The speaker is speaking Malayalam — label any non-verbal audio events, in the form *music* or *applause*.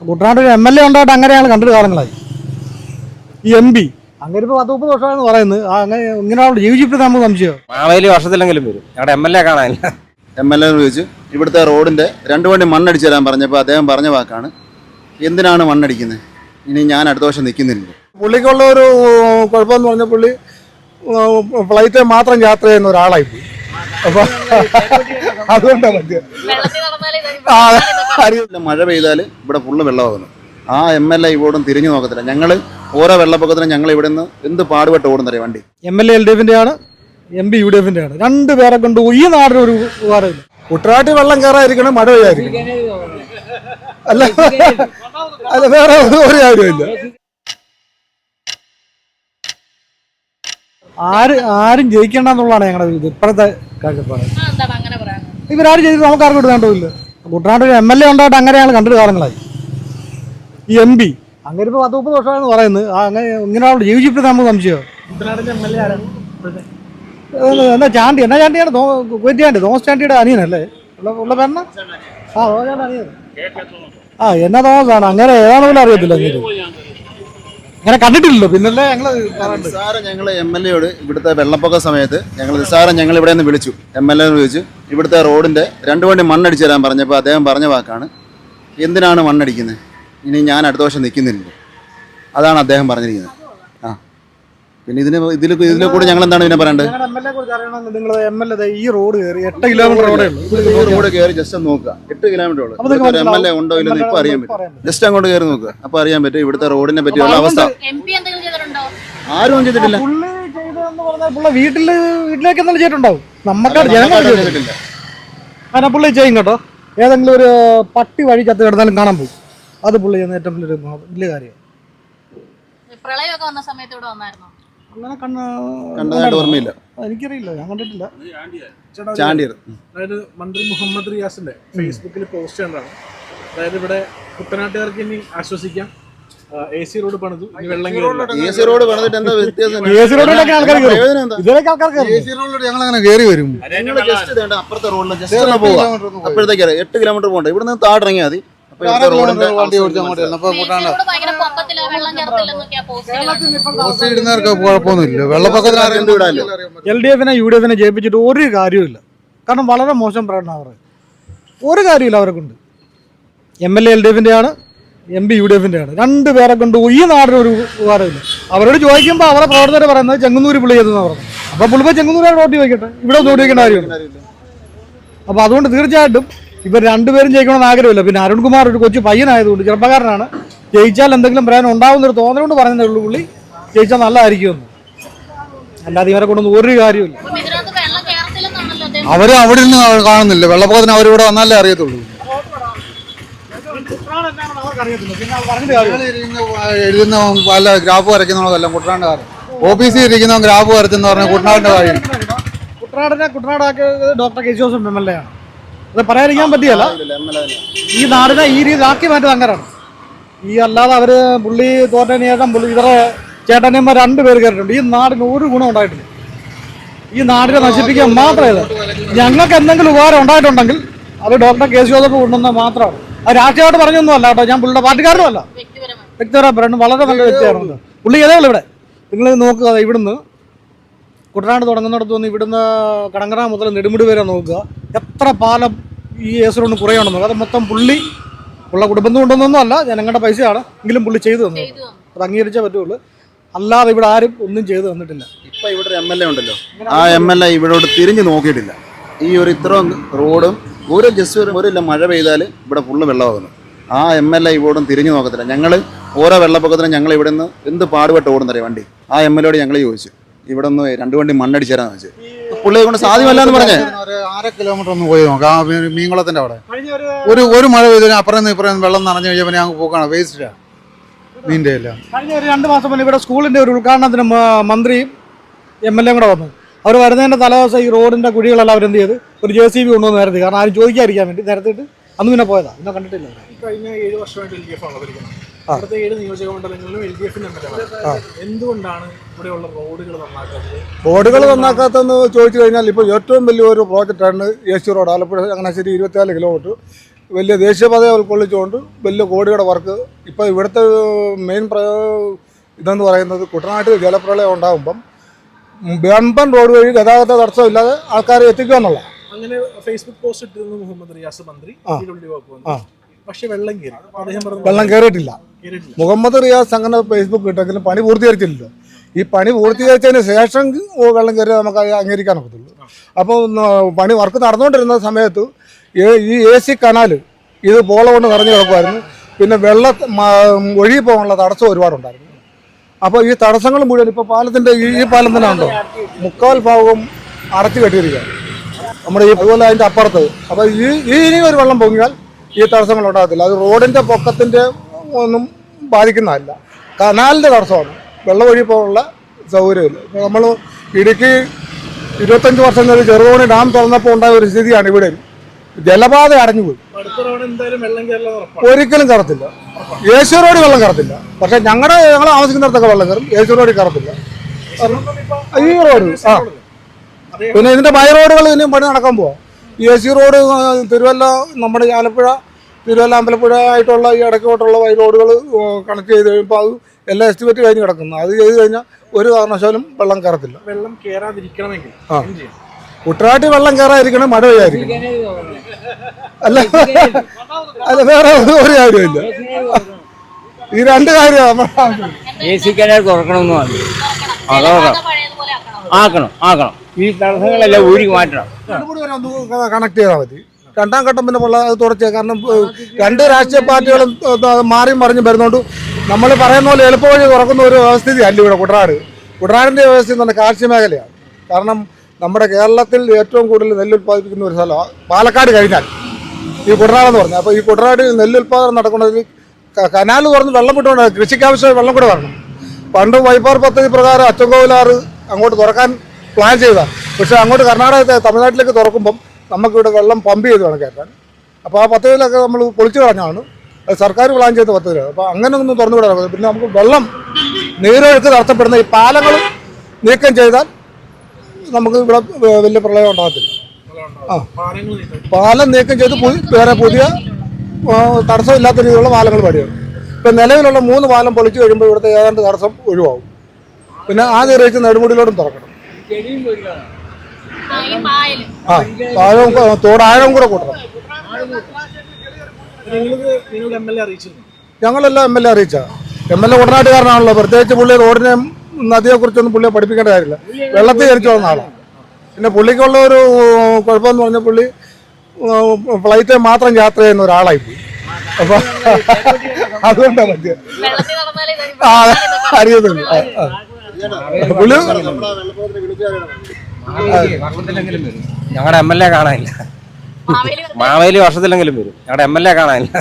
കുട്ടനാട്ടിൽ എം എൽ എ ഉണ്ടായിട്ട് അങ്ങനെയാണ് കണ്ടിട്ട് കാലങ്ങളായി ഈ എം പി അങ്ങനെ ഇപ്പോൾ പത്ത് മുപ്പത് വർഷമാണെന്ന് പറയുന്നത്. ആ അങ്ങനെ ഇങ്ങനെ ജീവിച്ചിട്ട് നമുക്ക് സംശയം. മാവേലി വർഷത്തിലെങ്കിലും വരും. ഞങ്ങളുടെ എം എൽ എ കാണാനില്ല. എം എൽ എ ചോദിച്ചു ഇവിടുത്തെ റോഡിന്റെ രണ്ട് വണ്ടി മണ്ണടിച്ചു തരാൻ പറഞ്ഞപ്പോൾ അദ്ദേഹം പറഞ്ഞ വാക്കാണ്. എന്തിനാണ് മണ്ണടിക്കുന്നത് ഇനി ഞാൻ അടുത്ത വർഷം നിൽക്കുന്നില്ല. പുള്ളിക്കുള്ള ഒരു കുഴപ്പമെന്ന് പറഞ്ഞ പുള്ളി ഫ്ലൈറ്റ് മാത്രം യാത്ര ചെയ്യുന്ന ഒരാളായി പോയി. അപ്പൊ മഴ പെയ്താൽ ഇവിടെ ഫുള്ള് വെള്ളമാകുന്നു. ആ എം എൽ എ ഇവോടും തിരിഞ്ഞു നോക്കത്തില്ല. ഞങ്ങൾ ഓരോ വെള്ളപ്പൊക്കത്തിനും ഞങ്ങൾ ഇവിടെ നിന്ന് എന്ത് പാടുപെട്ട് ഓടുന്നറിയ വണ്ടി? M L A L D എഫിന്റെ ആണ് എം പി യു ഡി എഫിന്റെ ആണ് രണ്ട് പേരെ കൊണ്ട് ഈ നാടിന് ഒരു ഉപകാരമില്ല. കുട്ടനാട്ടിൽ വെള്ളം കയറാതിരിക്കണം മഴ പെയ്യാതിരിക്കണം അല്ല അല്ല വേറെ ഒരു കാര്യമില്ല ആര് ആരും ജയിക്കേണ്ടെന്നുള്ളതാണ് ഞങ്ങളുടെ ഇത്. ഇപ്പോഴത്തെ കാഴ്ചപ്പാട് അങ്ങനെ ഇവരാരും ചെയ്തിട്ട് നമുക്ക് ആർക്കും ഇടാണ്ടില്ല കുട്ടനാട്ടിൽ എം എൽ എ ഉണ്ടായിട്ട് അങ്ങനെയാണ് കണ്ടിട്ട് കാലങ്ങളായി. ഈ എം പി. അങ്ങനെ ഇപ്പോൾ പത്ത് മുപ്പത് വർഷമാണെന്ന് പറയുന്നത് ആ അങ്ങനെ ഇങ്ങനെ ജീവിച്ചിട്ട് നമുക്ക് സംശയം. എന്നാ ചാണ്ടി എന്നാ ചാണ്ടിയാണ് ചാണ്ടി. തോമസ് ചാണ്ടിയുടെ അനിയനല്ലേ? ഉള്ള ഉള്ള പേരണ ആ തോമസ് അനിയൻ. ആ എന്നാ തോമസ് ആണ്? അങ്ങനെ ഏതാണെന്ന് പോലും അറിയത്തില്ല അങ്ങനെ കണ്ടിട്ടില്ലല്ലോ പിന്നല്ലേ പറയണ്ടത് നിസ്സാരം ഞങ്ങൾ എം എൽ എയോട് ഇവിടുത്തെ വെള്ളപ്പൊക്ക സമയത്ത് ഞങ്ങൾ നിസ്സാരം ഞങ്ങൾ ഇവിടെ നിന്ന് വിളിച്ചു. എം എൽ എ വിളിച്ചു. ഇവിടുത്തെ റോഡിന്റെ രണ്ട് വണ്ടി മണ്ണടിച്ചു തരാൻ പറഞ്ഞപ്പോൾ അദ്ദേഹം പറഞ്ഞ വാക്കാണ് എന്തിനാണ് മണ്ണടിക്കുന്നത്? ഇനി ഞാൻ അടുത്ത വർഷം നിൽക്കുന്നില്ല. അതാണ് അദ്ദേഹം പറഞ്ഞിരിക്കുന്നത്. പിന്നെ ഇതിന് ഇതിൽ ഇതിലെ കൂടെ ഞങ്ങൾ എന്താണ് പിന്നെ പറയേണ്ടത് ഞങ്ങളുടെ എം എൽ എ കുറിച്ച് അറിയണമെങ്കിൽ നിങ്ങൾ എം എൽ എ ഈ റോഡ് കയറി എട്ട് കിലോമീറ്റർ റോഡേ ഉള്ളൂ. ഈ റോഡ് കയറി ജസ്റ്റ് ഒന്ന് നോക്കുക. എട്ട് കിലോമീറ്റർ ഉള്ളൂ. അപ്പൊ നിങ്ങൾക്ക് എം എൽ എ ഉണ്ടോ ഇല്ലെന്ന് ഇപ്പൊ അറിയാൻ പറ്റും. ജസ്റ്റ് അങ്ങോട്ട് കയറി നോക്കുക. അപ്പൊ അറിയാൻ പറ്റും ഇവിടുത്തെ റോഡിനെ പറ്റിയുള്ള അവസ്ഥ. എം പി എന്തെങ്കിലും ചെയ്തിട്ടുണ്ടോ? ആരും ചെയ്തിട്ടില്ല. പുള്ളി ചെയ്തതെന്ന് പറഞ്ഞാൽ പുള്ള വീട്ടിൽ വീട്ടിലേക്ക് എന്തെങ്കിലും ചെയ്തിട്ടുണ്ടാവും. ജനങ്ങൾ ചെയ്തിട്ടില്ല. പുള്ളി ചെയ്യും കേട്ടോ. ഏതെങ്കിലും ഒരു പട്ടി വഴി ചത്ത് കിടന്നാലും കാണാൻ പോകും. അത് പുള്ളി ചെയ്യുന്ന ഏറ്റവും വലിയൊരു വലിയ കാര്യം. പ്രളയമൊക്കെ വന്ന സമയത്ത് ഇവിടെ വന്നായിരുന്നോ? അങ്ങനെ കണ്ണ് കണ്ടതായിട്ട് ഓർമ്മയില്ല. എനിക്കറിയില്ല ഞാൻ കണ്ടിട്ടില്ല. ചാണ്ടിയർ. അതായത് മന്ത്രി മുഹമ്മദ് റിയാസിന്റെ ഫേസ്ബുക്കിൽ പോസ്റ്റ് കണ്ടാണ് അതായത് ഇവിടെ കുട്ടനാട്ടുകാർക്ക് ഇനി ആശ്വസിക്കാം. എ സി റോഡ് പണിതു ഇനി വെള്ളം കയറില്ല. റോഡ് പണിതിട്ട് എന്താ *laughs* വ്യത്യാസം? ഇതിലേക്ക് ഞങ്ങൾ അങ്ങനെ കയറി വരും. അപ്പുറത്തെ റോഡിൽ ജസ്റ്റ് ഒന്ന് പോവാ. അപ്പോഴത്തേക്ക് എട്ട് കിലോമീറ്റർ പോകണ്ട? ഇവിടെ നിന്ന് താടിറങ്ങിയാൽ മതി. അപ്പൊ ഇവിടുത്തെ റോഡിന്റെ വണ്ടി ഓടിച്ച് അങ്ങോട്ട് കൂട്ടാണ്ട് പോസ്റ്റ് ഇടുന്നവർക്ക് കുഴപ്പമൊന്നുമില്ല? എൽ ഡി എഫിനെ യു ഡി എഫിനെ ജയിപ്പിച്ചിട്ട് ഒരു കാര്യമില്ല കാരണം വളരെ മോശം പ്രകടനം അവർ ഒരു കാര്യമില്ല അവരെ കൊണ്ട് M L A L D എഫിന്റെ ആണ് എം പി യു ഡി എഫിന്റെ ആണ് രണ്ട് പേരെ കൊണ്ട് ഈ നാടിന് ഒരു ഉപകാരമില്ല അവരോട് ചോദിക്കുമ്പോൾ അവരെ പ്രവർത്തകർ പറയുന്നത് ചെങ്ങന്നൂര് പുള്ളി ചെയ്തെന്ന് പറഞ്ഞു അപ്പോൾ പുള്ളിപ്പോൾ ചെങ്ങന്നൂരാണ് വോട്ട് ചോദിക്കട്ടെ? ഇവിടെ ഒന്ന് ചോദിക്കേണ്ട കാര്യമില്ല. അപ്പോൾ അതുകൊണ്ട് തീർച്ചയായിട്ടും ഇവർ രണ്ടുപേരും ജയിക്കണമെന്ന് ആഗ്രഹമില്ല. പിന്നെ അരുൺകുമാർ ഒരു കൊച്ചു പയ്യനായതുകൊണ്ട് ചെറുപ്പക്കാരനാണ്. ജയിച്ചാൽ എന്തെങ്കിലും പ്രയോജനം ഉണ്ടാവുന്നൊരു തോന്നലുകൊണ്ട് പറയുന്നേ ഉള്ളൂ പുള്ളി. ജയിച്ചാൽ നല്ലതായിരിക്കുമെന്ന്. അല്ലാതെ ഇവരെ കൊണ്ടൊന്നും ഒരു കാര്യമില്ല അവർ അവിടെ നിന്ന് കാണുന്നില്ല. വെള്ളപ്പൊക്കത്തിന് അവരിവിടെ വന്നാലേ അറിയത്തുള്ളൂ. എഴുതുന്ന പല ഗ്രാഫ് വരയ്ക്കുന്നതെല്ലാം കുട്ടനാട്ടുകാരൻ ഓഫീസിൽ ഇരിക്കുന്ന ഗ്രാഫ് വരച്ചെന്ന് പറഞ്ഞാൽ കുട്ടനാടിന്റെ കാര്യം. കുട്ടനാടിനെ കുട്ടനാടാക്കിയത് doctor K Joseph M L A ആണ്. അത് പറയാതിരിക്കാൻ പറ്റിയല്ല. ഈ നാടിനെ ഈ രീതിയിലാക്കി മാറ്റി അങ്ങനെയാണ് ഈ അല്ലാതെ അവർ പുള്ളി തോറ്റന് ശേഷം പുള്ളി ഇവരെ രണ്ടു പേര് കയറിയിട്ടുണ്ട് ഈ നാടിന് ഒരു ഗുണം ഉണ്ടായിട്ടില്ല. ഈ നാടിനെ നശിപ്പിക്കാൻ മാത്രമേ. ഞങ്ങൾക്ക് എന്തെങ്കിലും ഉപകാരം ഉണ്ടായിട്ടുണ്ടെങ്കിൽ അത് ഡോക്ടർ കെ ജോസഫ് കൊണ്ടുവന്ന മാത്രമാണ്. അത് രാഷ്ട്രീയമായിട്ട് പറഞ്ഞൊന്നും അല്ല കേട്ടോ. ഞാൻ പുള്ളിയുടെ പാർട്ടിക്കാരനും അല്ല വ്യക്തിപരം പറയുന്നത് വളരെ നല്ല വ്യക്തിയാണ്. പുള്ളി ഏതേ ഉള്ളൂ ഇവിടെ? നിങ്ങൾ നോക്കുക ഇവിടുന്ന്. കുട്ടനാട് തുടങ്ങുന്നിടത്ത് നിന്ന് ഇവിടുന്ന് കടങ്കറ മുതൽ നെടുമുടി വരെ നോക്കുക. എത്ര പാലം ഈ ഏസറോണ് കുറയുണ്ടെന്ന് അത് മൊത്തം പുള്ളി ഉള്ള കുടുംബം കൊണ്ടുവന്നൊന്നും അല്ല ജനങ്ങളുടെ പൈസയാണ് എങ്കിലും പുള്ളി ചെയ്തു തന്നു ചെയ്തു തന്നു. അത് അംഗീകരിച്ചേ പറ്റുള്ളൂ. അല്ലാതെ ഇവിടെ ആരും ഒന്നും ചെയ്തു തന്നിട്ടില്ല. ഇപ്പൊ ഇവിടെ എം എൽ എ ഉണ്ടല്ലോ. ആ എം എൽ എ ഇവിടോട്ട് തിരിഞ്ഞു നോക്കിയിട്ടില്ല. ഈ ഒരു ഇത്രയും റോഡും ഒരു ജസ്റ്റ് ഒരു ഇല്ല മഴ പെയ്താൽ ഇവിടെ ഫുള്ള് വെള്ളമാകുന്നു. ആ എം എൽ എ ഇവിടെ തിരിഞ്ഞു നോക്കത്തില്ല. ഞങ്ങൾ ഓരോ വെള്ളപ്പൊക്കത്തിനും ഞങ്ങൾ ഇവിടെ നിന്ന് എന്ത് പാടുപെട്ട് ഓടുന്നറിയ വണ്ടി? ആ എം എൽ എയോട് ഞങ്ങൾ ചോദിച്ചു. ഇവിടെ ഒന്ന് രണ്ട് വണ്ടി മണ്ണടിച്ചു വെച്ചു പുള്ളിയെ കൊണ്ട് സാധ്യമല്ല എന്ന് പറഞ്ഞേ. ഒരു അര കിലോമീറ്റർ ഒന്ന് പോയി നോക്കാം. ആ മീ- മീൻകുളത്തിന്റെ അവിടെ. ഒരു ഒരു മഴ പെയ്തു അപ്പുറം നിന്ന് ഇപ്പുറം നിന്ന് വെള്ളം നിറഞ്ഞു കഴിഞ്ഞാൽ ഞങ്ങൾ പോക്കാണ്. വേസ്റ്റാ മീന്റെ എല്ലാം. കഴിഞ്ഞ ഒരു രണ്ട് മാസം മുന്നേ ഇവിടെ സ്കൂളിന്റെ ഒരു ഉദ്ഘാടനത്തിന് മ- മന്ത്രിയും എം എൽ എയും കൂടെ വന്നു. അവർ വരുന്നതിന്റെ തലേദിവസം ഈ റോഡിന്റെ കുഴികളെല്ലാം അവരെന്ത് ചെയ്ത് ഒരു ജെ സി ബി കൊണ്ടുവന്ന് നിരത്തി. കാരണം ആരും ചോദിക്കാതിരിക്കാൻ വേണ്ടി നിരത്തിയിട്ട് അന്ന് പിന്നെ പോയതാ. പിന്നെ കണ്ടിട്ടില്ല. കഴിഞ്ഞ ഏഴ് വർഷമായിട്ട് എൽ ഡി എഫ് ആണ് ഭരിക്കുന്നത് അടുത്ത ഏഴ് നിയോജക മണ്ഡലങ്ങളിലും എൽ ഡി എഫിന്റെ എന്തുകൊണ്ടാണ് ഇവിടെയുള്ള റോഡുകൾ നന്നാക്കാത്തത്? റോഡുകൾ നന്നാക്കാത്തെന്ന് ചോദിച്ചു കഴിഞ്ഞാൽ ഇപ്പോൾ ഏറ്റവും വലിയൊരു പ്രോജക്റ്റാണ് സി റോഡ്. ആലപ്പുഴ ചങ്ങനാശ്ശേരി ഇരുപത്തിനാല് കിലോമീറ്റർ. വലിയ ദേശീയപാതയെ ഉൾക്കൊള്ളിച്ചുകൊണ്ട് വലിയ കോടിയുടെ വർക്ക് ഇപ്പോൾ ഇവിടുത്തെ മെയിൻ പ്ര ഇതെന്ന് പറയുന്നത് കുട്ടനാട്ടിൽ ജലപ്രളയം ഉണ്ടാകുമ്പം ബമ്പൻ റോഡ് വഴി ഗതാഗത തടസ്സമില്ലാതെ ആൾക്കാരെ എത്തിക്കുക എന്നുള്ള അങ്ങനെ ഫേസ്ബുക്ക് പോസ്റ്റ് ഇട്ടിരുന്നു മുഹമ്മദ് റിയാസ് മന്ത്രി. പക്ഷെ വെള്ളം കയറി. വെള്ളം കയറിയിട്ടില്ല. മുഹമ്മദ് റിയാസ് അങ്ങനെ ഫേസ്ബുക്ക് ഇട്ടെങ്കിലും പണി പൂർത്തീകരിച്ചില്ലല്ലോ ഈ പണി പൂർത്തീകരിച്ചതിന് ശേഷം വെള്ളം കയറി നമുക്ക് അംഗീകരിക്കാൻ ഒക്കത്തുള്ളൂ. അപ്പോൾ പണി വർക്ക് നടന്നുകൊണ്ടിരുന്ന സമയത്ത് ഈ എ സി കനാൽ ഇത് പോള കൊണ്ട് നിറഞ്ഞു കിടക്കുമായിരുന്നു പിന്നെ വെള്ള ഒഴുകി പോകാനുള്ള തടസ്സം ഒരുപാടുണ്ടായിരുന്നു. അപ്പോൾ ഈ തടസ്സങ്ങൾ മുഴുവൻ ഇപ്പോൾ പാലത്തിന്റെ ഈ പാലം തന്നെ ഉണ്ടോ? മുക്കാൽ ഭാഗവും അടച്ചു കെട്ടിയിരിക്കുക നമ്മുടെ ഈ അതുപോലെ അതിന്റെ അപ്പുറത്ത്. അപ്പോൾ ഈ ഇനി ഒരു വെള്ളം പൊങ്ങിയാൽ ഈ തടസ്സങ്ങൾ ഉണ്ടാകത്തില്ല. അത് റോഡിന്റെ പൊക്കത്തിന്റെ ഒന്നും ബാധിക്കുന്നതല്ല. കനാലിന്റെ തടസ്സമാണ്. വെള്ളമൊഴിപ്പോലുള്ള സൗകര്യമില്ല. ഇപ്പോൾ നമ്മൾ ഇടുക്കി ഇരുപത്തഞ്ച് വർഷം കഴിഞ്ഞ് ചെറുതോണി ഡാം തുറന്നപ്പോൾ ഉണ്ടായ ഒരു സ്ഥിതിയാണ് ഇവിടെ. ജലപാത അടഞ്ഞുപോയി പോയി. ഒരിക്കലും കറത്തില്ല. യേശു റോഡ് വെള്ളം കറത്തില്ല. പക്ഷെ ഞങ്ങളുടെ ഞങ്ങൾ താമസിക്കുന്നിടത്തൊക്കെ വെള്ളം കയറും. യേശു റോഡിൽ കറത്തില്ല. ഈ റോഡ് ആ. പിന്നെ ഇതിന്റെ ബൈ റോഡുകൾ ഇനിയും പണി നടക്കാൻ പോവാം. യേശു എ സി റോഡ് തിരുവല്ല നമ്മുടെ ആലപ്പുഴ തിരുവല്ല അമ്പലപ്പുഴ ആയിട്ടുള്ള ഈ ഇടയ്ക്കോട്ടുള്ള വൈ റോഡുകൾ കണക്ട് ചെയ്ത് കഴിയുമ്പോൾ അത് എല്ലാ എസ്റ്റിമേറ്റ് കഴിഞ്ഞ് കിടക്കുന്നു. അത് ചെയ്ത് കഴിഞ്ഞാൽ ഒരു കാരണവശാലും വെള്ളം കയറത്തില്ല. വെള്ളം കയറാതിരിക്കണമെങ്കിൽ ആ. കുട്ടനാട്ടിൽ വെള്ളം കയറാതിരിക്കണം മഴ പെയ്യാതിരിക്കണം. അല്ല അല്ല വേറെ ഒരു കാര്യമില്ല ഈ രണ്ട് കാര്യമാണ് എ സി കനാൽ തുറക്കണമെന്ന് പറഞ്ഞു. പഴയതുപോലെ ആക്കണം. ആക്കണം ആക്കണം. ഈ തടസ്സങ്ങളെല്ലാം ഊരി മാറ്റണം കണക്ട് ചെയ്താൽ മതി. രണ്ടാം ഘട്ടം പിന്നെ അത് തുടച്ചേ കാരണം രണ്ട് രാഷ്ട്രീയ പാർട്ടികളും മാറി മറിഞ്ഞ് വരുന്നോണ്ട് നമ്മൾ പറയുന്ന പോലെ എളുപ്പവഴി തുറക്കുന്ന ഒരു അവസ്ഥിതി അല്ല ഇവിടെ കുട്ടനാട്. കുട്ടനാടിന്റെ വ്യവസ്ഥ എന്ന് പറഞ്ഞാൽ കാർഷിക മേഖലയാണ്. കാരണം നമ്മുടെ കേരളത്തിൽ ഏറ്റവും കൂടുതൽ നെല്ല് ഉൽപ്പാദിപ്പിക്കുന്ന ഒരു സ്ഥലമാണ് പാലക്കാട് കഴിഞ്ഞാൽ. ഈ കുട്ടനാട് എന്ന് പറഞ്ഞാൽ. അപ്പോൾ ഈ കുട്ടനാട് നെല്ല് ഉൽപ്പാദനം നടക്കുന്നതിൽ കനാൽ തുറന്ന് വെള്ളം വിട്ടുകൊണ്ട് കൃഷിക്ക് ആവശ്യമായ വെള്ളം കൂടെ വരണം പണ്ട് വൈപ്പാർ പദ്ധതി പ്രകാരം അച്ചൻകോവിലാറ് അങ്ങോട്ട് തുറക്കാൻ പ്ലാൻ ചെയ്ത പക്ഷേ അങ്ങോട്ട് കർണാടകത്തെ തമിഴ്നാട്ടിലേക്ക് തുറക്കുമ്പം നമുക്കിവിടെ വെള്ളം പമ്പ് ചെയ്ത് വേണം കയറ്റാൻ. അപ്പോൾ ആ പദ്ധതിയിലൊക്കെ നമ്മൾ പൊളിച്ചു കളഞ്ഞാണ് സർക്കാർ പ്ലാൻ ചെയ്ത പദ്ധതിയാണ് അപ്പോൾ അങ്ങനെ ഒന്നും തുറന്നു വിടാൻ പിന്നെ നമുക്ക് വെള്ളം നീരൊഴുക്ക് നടത്തപ്പെടുന്ന ഈ പാലങ്ങൾ നീക്കം ചെയ്താൽ നമുക്ക് ഇവിടെ വലിയ പ്രളയം ഉണ്ടാകത്തില്ല. ആ. പാലം നീക്കം ചെയ്ത് വേറെ പുതിയ തടസ്സമില്ലാത്ത രീതിയിലുള്ള പാലങ്ങൾ പണിയാണ്. ഇപ്പം നിലവിലുള്ള മൂന്ന് പാലം പൊളിച്ചു കഴിയുമ്പോൾ ഇവിടുത്തെ ഏതാണ്ട് തടസ്സം ഒഴിവാകും. പിന്നെ ആ നീരൊഴുക്ക് നെടുമുടിയിലോട്ടും തുറക്കണം. ആ, ഈ തോട് ആ ആഴവും കൂ- തോടാഴവും കൂടെ കൂട്ടണം. ഞങ്ങളെല്ലാം എം എൽ എ അറിയിച്ച. എം എൽ എ കുട്ടനാട്ടുകാരനാണല്ലോ പ്രത്യേകിച്ച് പുള്ളി റോഡിനെയും നദിയെക്കുറിച്ചൊന്നും പുള്ളിയെ പഠിപ്പിക്കേണ്ട കാര്യമില്ല. വെള്ളത്തിൽ ധരിച്ചു വന്ന ആളാണ് പിന്നെ പുള്ളിക്കുള്ള ഒരു കുഴപ്പമെന്ന് പറഞ്ഞ പുള്ളി ഫ്ലൈറ്റിൽ മാത്രം യാത്ര ചെയ്യുന്ന ഒരാളായി പോയി അപ്പൊ അതുകൊണ്ടാ മതി അറിയത്തുള്ളൂ. പുള്ളി ഞങ്ങളുടെ എം എൽ എ കാണാനില്ല. മാവേലി മാവേലി വർഷത്തിലെങ്കിലും വരും. ഞങ്ങളുടെ എം എൽ എ കാണാനില്ല.